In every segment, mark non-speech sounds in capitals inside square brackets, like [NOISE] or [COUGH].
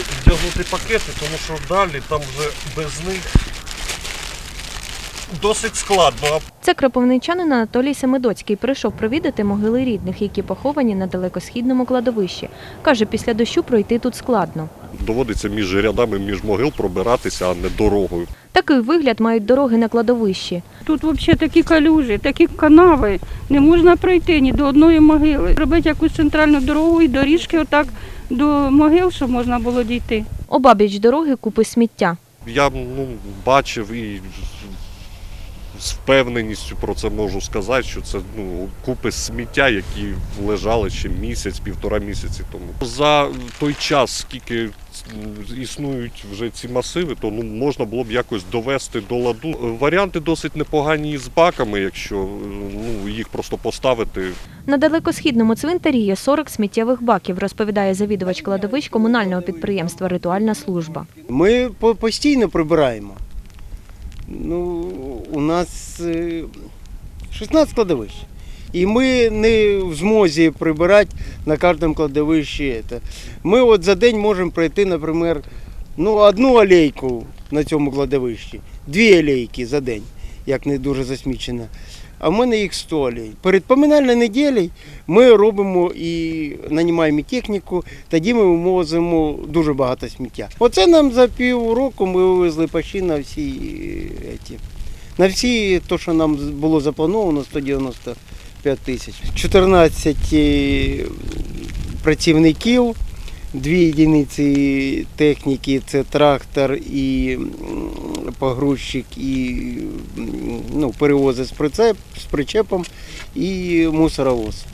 Вдягнути пакети, тому що далі там вже без них досить складно. Це кропивничанин Анатолій Семидоцький прийшов провідати могили рідних, які поховані на далекосхідному кладовищі. Каже, після дощу пройти тут складно. Доводиться між рядами, між могил пробиратися, а не дорогою. Такий вигляд мають дороги на кладовищі. Тут взагалі такі калюжі, такі канави. Не можна пройти ні до одної могили. Робити якусь центральну дорогу і доріжки отак до могил, щоб можна було дійти. Обабіч дороги купи сміття. Я ну, бачив і з впевненістю про це можу сказати, що це ну, купи сміття, які лежали ще місяць, півтора місяці тому. За той час, скільки існують вже ці масиви, то ну, можна було б якось довести до ладу. Варіанти досить непогані з баками, якщо ну, їх просто поставити На далекосхідному цвинтарі є 40 сміттєвих баків, розповідає завідувач кладовищ комунального підприємства Ритуальна служба. Ми по- постійно прибираємо. Ну, у нас е, 16 кладовищ. І ми не в змозі прибирати на кожному кладовищі. Ми от за день можемо пройти, наприклад, ну, одну алейку на цьому кладовищі, дві алейки за день, як не дуже засмічено. А в мене їх 100 алей. Перед поминальною неділею ми робимо і нанімаємо техніку, тоді ми вивозимо дуже багато сміття. Оце нам за півроку ми вивезли почти на всі, е, ті, на всі, то, що нам було заплановано, 195 тисяч. 14 е, працівників, дві одиниці техніки, це трактор і погрузчик, і ну, перевози з, прицеп, з причепом і мусоровоз.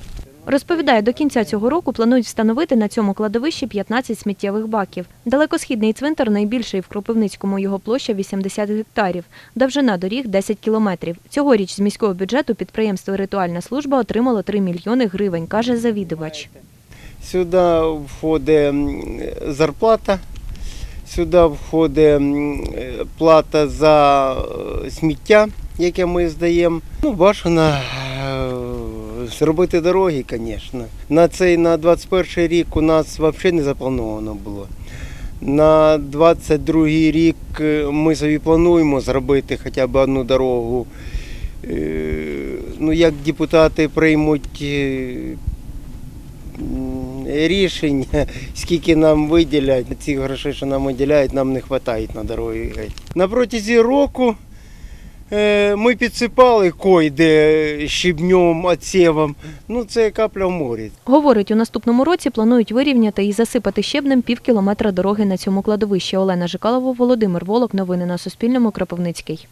Розповідає, до кінця цього року планують встановити на цьому кладовищі 15 сміттєвих баків. Далекосхідний цвинтар найбільший в Кропивницькому його площа 80 гектарів, довжина доріг 10 кілометрів. Цьогоріч з міського бюджету підприємство Ритуальна служба отримало 3 мільйони гривень, каже завідувач. Сюди входить зарплата, сюди входить е, плата за е, сміття, яке ми здаємо. Ну, бажано е, зробити дороги, звісно. На цей на 21 рік у нас взагалі не заплановано було. На 22 рік ми собі плануємо зробити хоча б одну дорогу. Ну, як депутати приймуть м, рішення, [LAUGHS] скільки нам виділять, цих грошей, що нам виділяють, нам не вистачає на дороги. На протязі року е, ми підсипали койде щебнем, отсівом. Ну, це капля в морі. Говорить, у наступному році планують вирівняти і засипати щебнем пів кілометра дороги на цьому кладовищі. Олена Жикалова, Володимир Волок. Новини на Суспільному. Кропивницький.